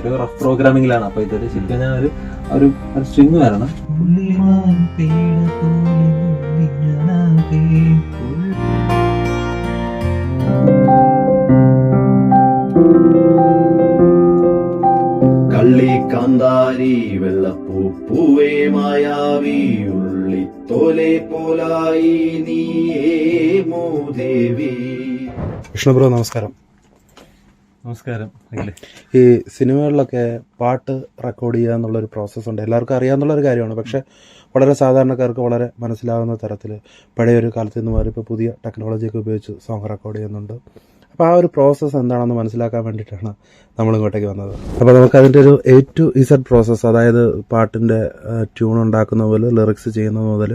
ഇതൊരു റഫ് പ്രോഗ്രാമിംഗിലാണ് അപ്പൊ ഇതൊരു ശരിക്കും ഞാൻ ഒരു ഒരു സ്ട്രിങ് വരണം. കള്ളി കാന്താരി വെള്ളപ്പൂ പൂവേ മായാവി ഉള്ളിത്തോലെ പോലായി നീയേ മോദേവി. വിഷ്ണു ബ്രോ നമസ്കാരം. നമസ്കാരം ഈ സിനിമകളിലൊക്കെ പാട്ട് റെക്കോർഡ് ചെയ്യുക എന്നുള്ളൊരു പ്രോസസ്സുണ്ട് എല്ലാവർക്കും അറിയാവുന്നുള്ളൊരു കാര്യമാണ്. പക്ഷെ വളരെ സാധാരണക്കാർക്ക് വളരെ മനസ്സിലാവുന്ന തരത്തിൽ പഴയ ഒരു കാലത്ത് നിന്ന് മാറി ഇപ്പോൾ പുതിയ ടെക്നോളജിയൊക്കെ ഉപയോഗിച്ച് സോങ് റെക്കോർഡ് ചെയ്യുന്നുണ്ട്. അപ്പോൾ ആ ഒരു പ്രോസസ്സ് എന്താണെന്ന് മനസ്സിലാക്കാൻ വേണ്ടിയിട്ടാണ് നമ്മൾ ഇങ്ങോട്ടേക്ക് വന്നത്. അപ്പോൾ നമുക്ക് അതിന്റെ ഒരു എ ടു ഇസഡ് പ്രോസസ്സ് അതായത് പാട്ടിന്റെ ട്യൂൺ ഉണ്ടാക്കുന്ന മുതൽ ലിറിക്സ് ചെയ്യുന്ന മുതൽ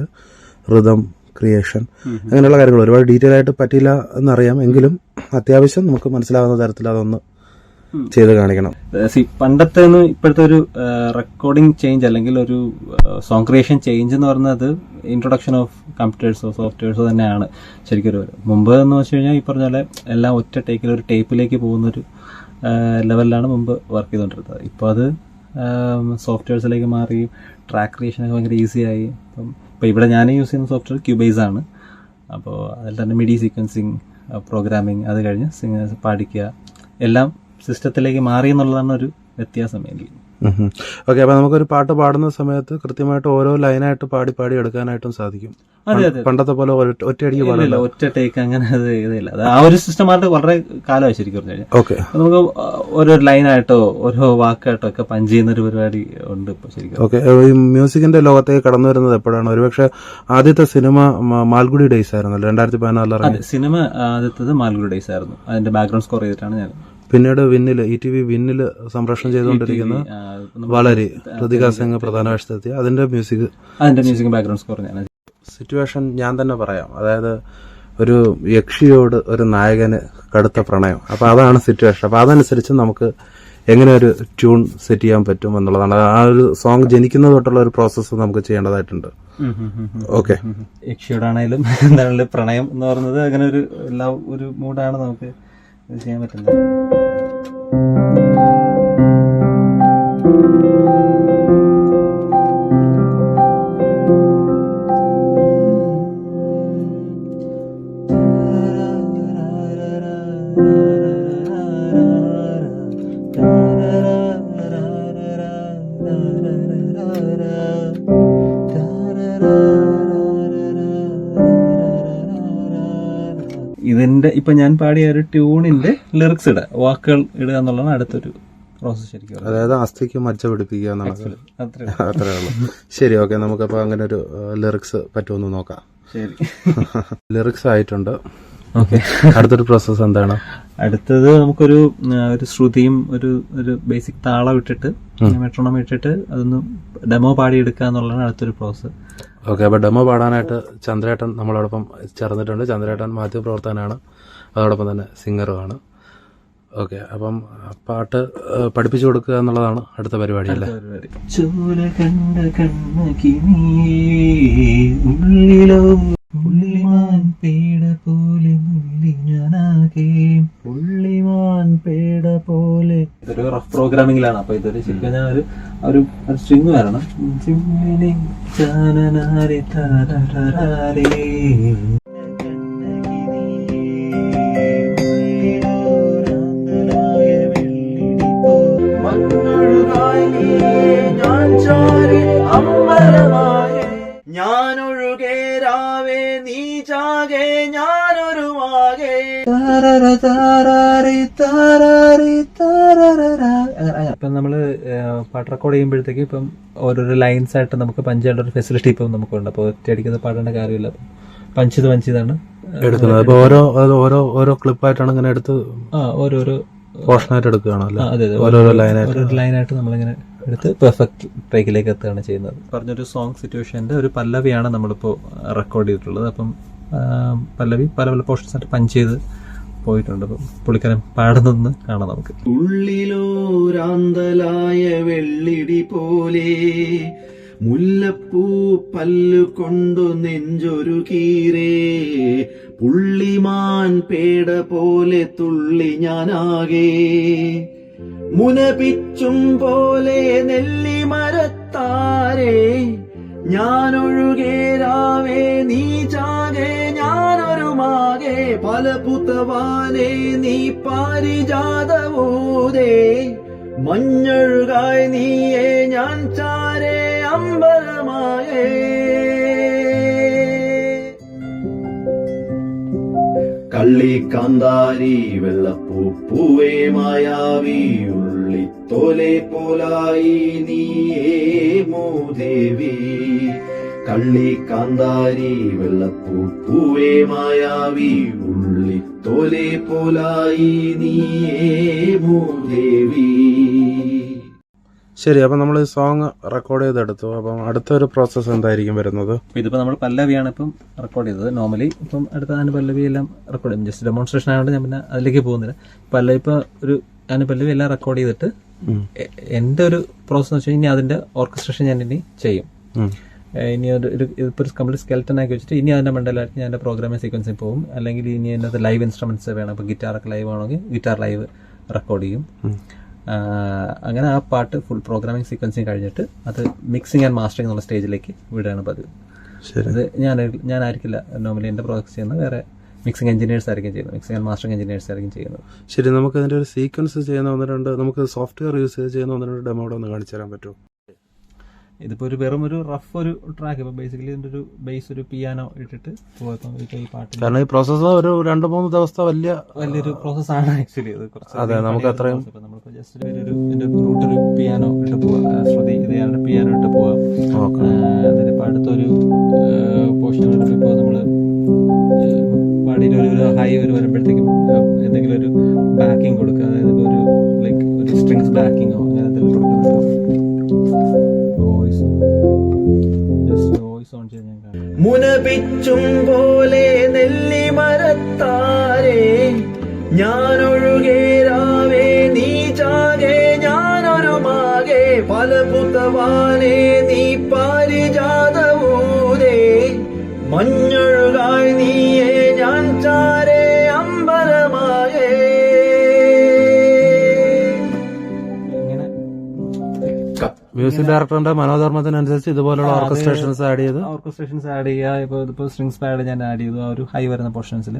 ഋതം ക്രിയേഷൻ അങ്ങനെയുള്ള കാര്യങ്ങൾ ഒരുപാട് ഡീറ്റെയിൽ ആയിട്ട് പറ്റില്ല എന്നറിയാം. എങ്കിലും അത്യാവശ്യം നമുക്ക് മനസ്സിലാവുന്ന തരത്തിൽ അതൊന്ന് ചെയ്ത് കാണിക്കണം. സി പണ്ടത്തെ ഇപ്പോഴത്തെ ഒരു റെക്കോർഡിംഗ് ചേഞ്ച് അല്ലെങ്കിൽ ഒരു സോങ് ക്രിയേഷൻ ചേഞ്ച് എന്ന് പറയുന്നത് ഇൻട്രൊഡക്ഷൻ ഓഫ് കമ്പ്യൂട്ടേഴ്സോ സോഫ്റ്റ്വെയർസോ തന്നെയാണ് ശരിക്കും ഒരു. മുമ്പ് എന്ന് വെച്ച് കഴിഞ്ഞാൽ ഈ പറഞ്ഞ പോലെ എല്ലാം ഒറ്റ ടേക്കിൽ ഒരു ടേപ്പിലേക്ക് പോകുന്ന ഒരു ലെവലിലാണ് മുമ്പ് വർക്ക് ചെയ്തുകൊണ്ടിരുന്നത് ഇപ്പോൾ അത് സോഫ്റ്റ്വെയർസിലേക്ക് മാറി ട്രാക്ക് ക്രിയേഷനൊക്കെ ഭയങ്കര ഈസി ആയി. ഇപ്പം ഇപ്പോൾ ഇവിടെ ഞാൻ യൂസ് ചെയ്യുന്ന സോഫ്റ്റ്വെയർ ക്യൂബേസ് ആണ്. അപ്പോൾ അതിൽ തന്നെ മിഡി സീക്വൻസിങ് പ്രോഗ്രാമിംഗ് അത് കഴിഞ്ഞ് സിംഗേഴ്സ് പാടിക്കുക. എല്ലാം സിസ്റ്റത്തിലേക്ക് മാറി എന്നുള്ളതാണ് ഒരു വ്യത്യാസം എനിക്ക് ഓക്കെ അപ്പൊ നമുക്കൊരു പാട്ട് പാടുന്ന സമയത്ത് കൃത്യമായിട്ട് ഓരോ ലൈനായിട്ട് പാടി പാടി എടുക്കാനായിട്ടും സാധിക്കും. പണ്ടത്തെ പോലെ ഒറ്റയടിക്ക് പാടില്ല. ഒറ്റ ടേക്ക് അങ്ങനെ അത് ഇതില്ല. ആ ഒരു സിസ്റ്റം ആയിട്ട് വളരെ കാലമായി ശരിക്കും പറഞ്ഞു കഴിഞ്ഞാൽ ഓക്കെ. നമുക്ക് ഓരോ ലൈനായിട്ടോ ഓരോ വാക്കായിട്ടോ ഒക്കെ പഞ്ച് ചെയ്യുന്ന ഒരു പരിപാടി ഉണ്ട് ഇപ്പൊ ശരിക്കും. ഓക്കെ ഈ മ്യൂസിക്കിന്റെ ലോകത്തേക്ക് കടന്നു വരുന്നത് എപ്പോഴാണ്? ഒരുപക്ഷെ ആദ്യത്തെ സിനിമ മാൽഗുഡി ഡേയ്സ് ആയിരുന്നു രണ്ടായിരത്തി പതിനാലിൽ സിനിമ ആദ്യത്തത് മാൽഗുഡി ഡേയ്സ് ആയിരുന്നു. അതിന്റെ ബാക്ക്ഗ്രൗണ്ട് സ്കോർ ചെയ്തിട്ടാണ് ഞാൻ പിന്നീട് വിന്നിൽ ഇ ടി വി വിന്നിൽ സംപ്രേഷണം ചെയ്തുകൊണ്ടിരിക്കുന്ന വളരെ പ്രതികാ സിംഗ് പ്രധാന വേഷത്തെത്തി അതിന്റെ മ്യൂസിക് അതിന്റെ മ്യൂസിക് ബാക്ക്ഗ്രൗണ്ട് സ്കോർ ഞാൻ സിറ്റുവേഷൻ ഞാൻ തന്നെ പറയാം. അതായത് ഒരു യക്ഷിയോട് ഒരു നായകന് കടുത്ത പ്രണയം. അപ്പൊ അതാണ് സിറ്റുവേഷൻ അപ്പൊ അതനുസരിച്ച് നമുക്ക് എങ്ങനെ ഒരു ട്യൂൺ സെറ്റ് ചെയ്യാൻ പറ്റും എന്നുള്ളതാണ്. ആ ഒരു സോങ് ജനിക്കുന്നത് തൊട്ടുള്ള ഒരു പ്രോസസ്സ് നമുക്ക് ചെയ്യേണ്ടതായിട്ടുണ്ട്. ഓക്കെ യക്ഷിയോടാണേലും പ്രണയം എന്ന് പറയുന്നത് അങ്ങനെ ഒരു എല്ലാ ഒരു മൂഡാണ് നമുക്ക് ഇത് ചെയ്യാൻ പറ്റുന്നത് ഇതിന്റെ ഇപ്പൊ ഞാൻ പാടിയ ഒരു ട്യൂണിന്റെ ലിറിക്സ് ഇടുക വാക്കുകൾ ഇടുക എന്നുള്ളതാണ് അടുത്തൊരു പ്രോസസ് ശരിക്കും അതായത് അസ്ഥിക്ക് മജ്ജ പിടിപ്പിക്കുക എന്നുള്ളത്. അത്രേ അത്രേ ഉള്ളൂ. ശരി ഓക്കെ നമുക്കപ്പോൾ അങ്ങനെ ഒരു ലിറിക്സ് പറ്റുമെന്ന് നോക്കാം. ശരി. ലിറിക്സ് ആയിട്ടുണ്ട്. ഓക്കെ. അടുത്തൊരു പ്രോസസ് എന്താണ്? അടുത്തത് നമുക്കൊരു ഒരു ശ്രുതിയും ഒരു ഒരു ബേസിക് താളം ഇട്ടിട്ട് മെട്രോണം ഇട്ടിട്ട് അതൊന്ന് ഡെമോ പാടിയെടുക്കുക എന്നുള്ളതാണ് അടുത്തൊരു പ്രോസസ് ഓക്കെ അപ്പൊ ഡെമോ പാടാനായിട്ട് ചന്ദ്രേട്ടൻ നമ്മളോടൊപ്പം ചേർന്നിട്ടുണ്ട്. ചന്ദ്രേട്ടൻ മാധ്യമപ്രവർത്തകനാണ്. അതോടൊപ്പം തന്നെ സിംഗറുമാണ് ഓക്കെ അപ്പം പാട്ട് പഠിപ്പിച്ചു കൊടുക്കുക എന്നുള്ളതാണ് അടുത്ത പരിപാടി അല്ലേ? ചോല കണ്ട ഉള്ളിലോ പേട പോലെ ഞാനാകെ. പേട പോലെ. ഇതൊരു റഫ് പ്രോഗ്രാമിംഗിലാണ് അപ്പൊ ഇതൊരു ശരിക്കും ഞാൻ ഒരു ഒരു സ്ട്രിങ് വരണം. ഞാനൊഴുകേ രാവേ നീ ചാകെ താരാരി താരാരി താരരരാ. അങ്ങനെ ഇപ്പം നമ്മൾ പാട്ട് റെക്കോർഡ് ചെയ്യുമ്പോഴത്തേക്ക് ഇപ്പം ഓരോരോ ലൈൻസ് ആയിട്ട് നമുക്ക് പഞ്ച് ചെയ്യേണ്ട ഒരു ഫെസിലിറ്റി ഇപ്പം നമുക്കുണ്ട്. അപ്പോൾ ഒറ്റയടിക്കുന്നത് പാടേണ്ട കാര്യമില്ല. അപ്പം പഞ്ച് ചെയ്ത് പഞ്ച് ചെയ്താണ്. എടുക്കുന്നത്. അപ്പോൾ ഓരോ ഓരോ ഓരോ ക്ലിപ്പായിട്ടാണ് ഇങ്ങനെ എടുത്ത് ആ ഓരോരോ പോർഷനായിട്ട് എടുക്കുകയാണോ അല്ലേ? ആ, അതെ അതെ. ഓരോരോ ലൈനായിട്ട് ലൈനായിട്ട് നമ്മളിങ്ങനെ എടുത്ത് പെർഫെക്റ്റ് ട്രേക്കിലേക്ക് എത്തുകയാണ് ചെയ്യുന്നത്. പറഞ്ഞൊരു സോങ് സിറ്റുവേഷന്റെ ഒരു പല്ലവിയാണ് നമ്മളിപ്പോൾ റെക്കോർഡ് ചെയ്തിട്ടുള്ളത്. അപ്പം പല്ലവി പല പല പോർഷൻസ് ആയിട്ട് പഞ്ച് ചെയ്ത് പോയിട്ടുണ്ട്. പുള്ളിക്കാരൻ പാടുന്നതെന്ന് കാണാം നമുക്ക്. ഉള്ളിലോരാന്തലായ വെള്ളിടി പോലെ മുല്ലപ്പൂ പല്ലു കൊണ്ടു നെഞ്ചൊരു കീരേ പുള്ളിമാൻ പേട പോലെ തുള്ളി ഞാനാകെ. മുനപിച്ചും പോലെ നെല്ലിമരത്താരേ ഞാനൊഴുകേരാവേ നീ ചാകെ ഞാനൊരു മാകെ ഫലപുത്തവാനെ നീ പാരിജാതവൂതേ മഞ്ഞഴുകായി നീയെ ഞാൻ ചാരേ അമ്പലമായേ. കള്ളി കാന്താരി വെള്ളപ്പൂ പൂവേ മായാവി ഉള്ളിത്തോലെ പോലായി നീയേ മോദേവി. കള്ളി കാന്താരി വെള്ളപ്പൂ പൂവേ മായാവി ഉള്ളി തോലെ പോലായി നീയേ ദേവി ശരി അപ്പം നമ്മൾ ഈ സോങ് റെക്കോർഡ് ചെയ്തെടുത്തു. അപ്പം അടുത്തൊരു പ്രോസസ് എന്തായിരിക്കും വരുന്നത്? ഇതിപ്പോൾ ഇതിപ്പോ നമ്മൾ പല്ലവിയാണ് ഇപ്പം റെക്കോർഡ് ചെയ്തത്. നോർമലി ഇപ്പം അടുത്ത ഞാൻ പല്ലവി എല്ലാം റെക്കോർഡ് ചെയ്യും. ജസ്റ്റ് ഡെമോൺസ്ട്രേഷൻ ആയതുകൊണ്ട് ഞാൻ പിന്നെ അതിലേക്ക് പോകുന്നില്ല. പല്ലവി ഇപ്പൊ ഒരു ഞാൻ പല്ലവി എല്ലാം റെക്കോർഡ് ചെയ്തിട്ട്. എന്റെ ഒരു പ്രോസസ് എന്ന് വെച്ചാൽ ഇനി അതിന്റെ ഓർക്കസ്ട്രേഷൻ ഞാൻ ഇനി ചെയ്യും. ഇനി ഒരു ഒരു ഇപ്പോൾ ഒരു കംപ്ലീറ്റ് സ്കെൽറ്റൻ ആക്കി വെച്ചിട്ട് ഇനി അതിന്റെ മണ്ടലായിട്ട് ഞാൻ എന്റെ പ്രോഗ്രാമിംഗ് സീക്വൻസിൽ പോകും. അല്ലെങ്കിൽ ഇനി അതിനകത്ത് ലൈവ് ഇൻസ്ട്രുമെന്റ്സ് വേണം. അപ്പോൾ ഗിറ്റാറൊക്കെ ലൈവ് ആണെങ്കിൽ ഗിറ്റാർ ലൈവ് റെക്കോർഡ് ചെയ്യും. അങ്ങനെ ആ പാട്ട് ഫുൾ പ്രോഗ്രാമിംഗ് സീക്വൻസിങ് കഴിഞ്ഞിട്ട് അത് മിക്സിങ് ആൻഡ് മാസ്റ്ററിംഗ് എന്നുള്ള സ്റ്റേജിലേക്ക് വിടുകയാണ് പതിവ്. അത് ഞാൻ ഞാനായിരിക്കില്ല നോർമലി എന്റെ പ്രോജക്ട് ചെയ്യുന്നത്. വേറെ മിക്സിംഗ് എഞ്ചിനീയേഴ്സ് ആയിരിക്കും ചെയ്യുന്നത്. മിക്സിംഗ് ആൻഡ് മാസ്റ്ററിംഗ് എഞ്ചിനീയേഴ്സ് ആയിരിക്കും ചെയ്യുന്നത്. ശരി നമുക്ക് അതിന്റെ ഒരു സീക്വൻസ് ചെയ്യുന്ന ഒന്ന് രണ്ട് നമുക്ക് സോഫ്റ്റ്വെയർ യൂസ് ചെയ്യുന്ന ഒന്ന് രണ്ട് ഡെമോ ഒന്ന് കാണിച്ചു തരാൻ പറ്റുമോ? ഇതിപ്പോ ഒരു വെറും ഒരു റഫ് ഒരു ട്രാക്ക് ഇപ്പൊ ബേസിക്കലി ഇതിന്റെ ഒരു ബേസ് ഒരു പിയാനോ ഇട്ടിട്ട് പോകാം ഈ പാട്ട് കാരണം ഈ പ്രോസസ്സ് ഒരു രണ്ട് മൂന്ന് ദിവസത്തെ വലിയ വലിയൊരു പ്രോസസ് ആണ് ആക്ച്വലി അത് കുറച്ച് അതെ, നമുക്ക് അത്രയും- ഇപ്പൊ നമ്മളിപ്പോ ജസ്റ്റ് ഒരു റൂട്ട് ഒരു പിയാനോ ഇട്ട് പോവാം. ശ്രുതി ഇത് പിയാനോ ഇട്ട് പോവാം. ഓക്കെ. അതിനിപ്പോ അടുത്തൊരു പോർഷൻ ഇപ്പൊ നമ്മൾ ഏഹ്, പാടിയിട്ട് ഒരു ഹൈ ഒരു വരുമ്പോഴത്തേക്കും എന്തെങ്കിലും ഒരു ബാക്കിംഗ് കൊടുക്കുക. അതായത് ഒരു ലൈക്ക് ഒരു സ്ട്രിങ്സ് ബാക്കിങ്ങോ അങ്ങനെ എന്തെങ്കിലും കൊടുക്കുന്നുണ്ടോ. ഓൺ ചെയ്ത് ഞാൻ മുനപിച്ചും പോലെ നെല്ലിമരത്താരേ ഞാനൊഴുകേരാവേ നീ ചാകെ ഞാനൊരു മാകെ പല പുത്തവാനേ നീ പാരിജാതവൂരേ മഞ്ഞൊഴുകായി മ്യൂസിക് ഡയറക്ടറിന്റെ മനോധർമ്മത്തിനനുസരിച്ച് ഇതുപോലുള്ള ഓർക്കസ്ട്രേഷൻസ് ആഡ് ചെയ്ത്. ഓർക്കസ്ട്രേഷൻസ് ആഡ് ചെയ്യുക. ഇപ്പോൾ ഇപ്പോൾ സ്ട്രിങ്സ് പാഡ് ഞാൻ ആഡ് ചെയ്തു. ആ ഒരു ഹൈ വരുന്ന പോർഷൻസിൽ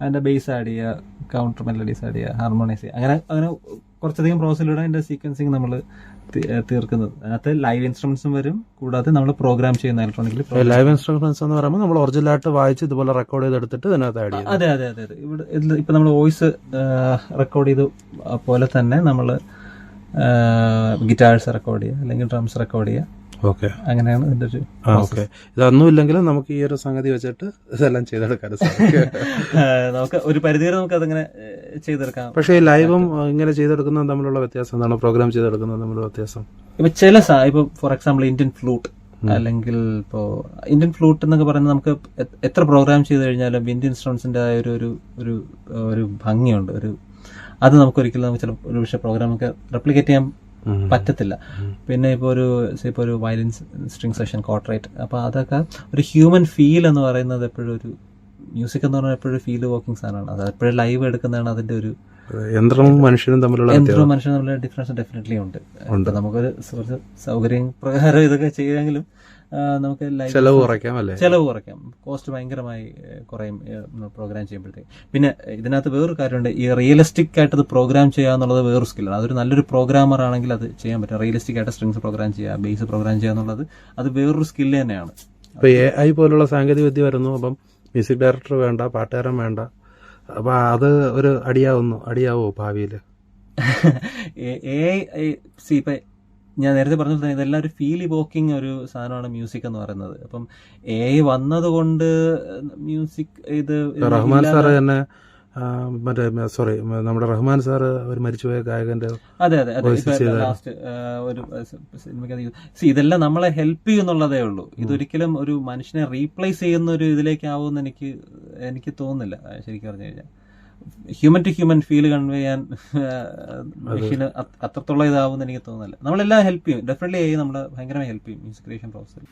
അതിന്റെ ബേസ് ആഡ് ചെയ്യുക കൗണ്ടർ മെലഡീസ് ആഡ് ചെയ്യുക ഹാർമോണൈസ് ചെയ്യുക. അങ്ങനെ അങ്ങനെ കുറച്ചധികം പ്രോസസ്സിലൂടെ അതിന്റെ സീക്വൻസിങ് നമ്മൾ തീർക്കുന്നത്. അതിനകത്ത് ലൈവ് ഇൻസ്ട്രുമെന്റ്സും വരും. കൂടാതെ നമ്മൾ പ്രോഗ്രാം ചെയ്യുന്ന ഇലക്ട്രോണിക്കലി ലൈവ് ഇൻസ്ട്രുമെന്റ്സ് എന്ന് പറയുമ്പോൾ നമ്മൾ ഒറിജിനലായിട്ട് വായിച്ച് ഇതുപോലെ റെക്കോർഡ് ചെയ്തെടുത്തിട്ട് ഇതിനകത്ത് ആഡ് ചെയ്യും അതെ അതെ അതെ അതെ. ഇവിടെ ഇപ്പൊ നമ്മൾ വോയിസ് റെക്കോർഡ് ചെയ്ത പോലെ തന്നെ നമ്മൾ ഗിറ്റാർസ് റെക്കോർഡ് ചെയ്യുക അല്ലെങ്കിൽ ഡ്രംസ് റെക്കോർഡ് ചെയ്യുക. ഓക്കെ അങ്ങനെയാണ് ഇതിന്റെ ഒരു ഓക്കെ ഇതൊന്നും ഇല്ലെങ്കിലും നമുക്ക് ഈ ഒരു സംഗതി വെച്ചിട്ട് ഇതെല്ലാം ചെയ്തെടുക്കാൻ സാധിക്കും. നമുക്ക് ഒരു പരിധിവരെ നമുക്ക് അതങ്ങനെ ചെയ്തെടുക്കാം. പക്ഷേ ലൈവും ഇങ്ങനെ ചെയ്തെടുക്കുന്നതും തമ്മിലുള്ള വ്യത്യാസം എന്താണ്? പ്രോഗ്രാം ചെയ്തെടുക്കുന്നതും തമ്മിലുള്ള വ്യത്യാസം? ഇപ്പൊ ചില ഇപ്പൊ ഫോർ എക്സാമ്പിൾ ഇന്ത്യൻ ഫ്ലൂട്ട് അല്ലെങ്കിൽ ഇപ്പോ ഇന്ത്യൻ ഫ്ലൂട്ട് എന്നൊക്കെ പറയുന്നത് നമുക്ക് എത്ര പ്രോഗ്രാം ചെയ്ത് കഴിഞ്ഞാലും ഇന്ത്യൻ ഒരു ഒരു ഒരു ഒരു ഭംഗിയുണ്ട് ഒരു അത് നമുക്ക് ഒരിക്കലും നമുക്ക് ചില ഒരു പക്ഷേ പ്രോഗ്രാം ഒക്കെ റെപ്ലിക്കേറ്റ് ചെയ്യാൻ. പറ്റത്തില്ല. പിന്നെ ഇപ്പോൾ ഒരു ഇപ്പോൾ ഇപ്പൊ ഒരു വയലിൻ സ്ട്രിങ് സെഷൻ കോർട്ടറേറ്റ് അപ്പോൾ അതൊക്കെ ഒരു ഹ്യൂമൻ ഫീൽ എന്ന് പറയുന്നത് എപ്പോഴും ഒരു മ്യൂസിക് എന്ന് പറഞ്ഞാൽ എപ്പോഴും ഫീൽ വർക്കിംഗ് സാധനമാണ്. അത് എപ്പോഴും ലൈവ് എടുക്കുന്നതാണ് അതിന്റെ ഒരു യന്ത്രവും മനുഷ്യനും തമ്മിലുള്ള യന്ത്രവും മനുഷ്യനും തമ്മിലുള്ള ഡിഫറൻസ് ഡെഫിനറ്റ്ലി ഉണ്ട്. നമുക്കൊരു സൗകര്യം പ്രകാരം ഇതൊക്കെ ചെയ്യാമെങ്കിലും നമുക്ക് ലൈവ് ചെലവ് കുറയ്ക്കാം അല്ലേ? ചെലവ് കുറയ്ക്കാം. കോസ്റ്റ് ഭയങ്കരമായി കുറയും പ്രോഗ്രാം ചെയ്യുമ്പോഴത്തേക്ക്. പിന്നെ ഇതിനകത്ത് വേറൊരു കാര്യമുണ്ട്. ഈ റിയലിസ്റ്റിക് ആയിട്ട് അത് പ്രോഗ്രാം ചെയ്യുക എന്നുള്ളത് വേറൊരു സ്കില്ലാണ് അതൊരു നല്ലൊരു പ്രോഗ്രാമർ ആണെങ്കിൽ അത് ചെയ്യാൻ പറ്റും. റിയലിസ്റ്റിക് ആയിട്ട് സ്ട്രിങ്സ് പ്രോഗ്രാം ചെയ്യുക ബേസ് പ്രോഗ്രാം ചെയ്യുക എന്നുള്ളത് അത് വേറൊരു സ്കില്ല് തന്നെയാണ്. അപ്പൊ എ ഐ പോലുള്ള സാങ്കേതിക വിദ്യ വരുന്നു. അപ്പം മ്യൂസിക് ഡയറക്ടർ വേണ്ട പാട്ടുകാരൻ വേണ്ട. അപ്പൊ അത് ഒരു അടിയാവുന്നു അടിയാവോ ഭാവിയിൽ സി ഇപ്പൊ ഞാൻ നേരത്തെ പറഞ്ഞ തന്നെ ഇതെല്ലാം ഒരു ഫീൽ ഇവോക്കിംഗ് ഒരു സാധനമാണ് മ്യൂസിക് എന്ന് പറയുന്നത്. അപ്പം എ വന്നത് കൊണ്ട് മ്യൂസിക് ഇത് റഹ്മാൻ സാർ സാറ് തന്നെ മറ്റേ സോറി നമ്മുടെ റഹ്മാൻ സാറ് ഒരു മരിച്ചുപോയ ഗായകന്റെ അതെ അതെ ലാസ്റ്റ് ഒരു സിനിമയ്ക്ക് സി ഇതെല്ലാം നമ്മളെ ഹെൽപ്പ് ചെയ്യുന്നുള്ളതേ ഉള്ളൂ. ഇതൊരിക്കലും ഒരു മനുഷ്യനെ റീപ്ലേസ് ചെയ്യുന്ന ഒരു ഇതിലേക്കാവുമെന്ന് എനിക്ക് എനിക്ക് തോന്നുന്നില്ല ശരിക്കും പറഞ്ഞു കഴിഞ്ഞാൽ. Human to human feel convey ചെയ്യാൻ മെഷീന് അത്രത്തോളം ഇതാവുമെന്ന് എനിക്ക് തോന്നുന്നില്ല. നമ്മളെല്ലാം ഹെൽപ്പ് ചെയ്യും. ഡെഫിനറ്റ്ലി ആയി നമ്മളെ ഭയങ്കരമായി ഹെൽപ്പ് ചെയ്യും. മ്യൂസിക് ക്രിയേഷൻ പ്രോസസ്സിൽ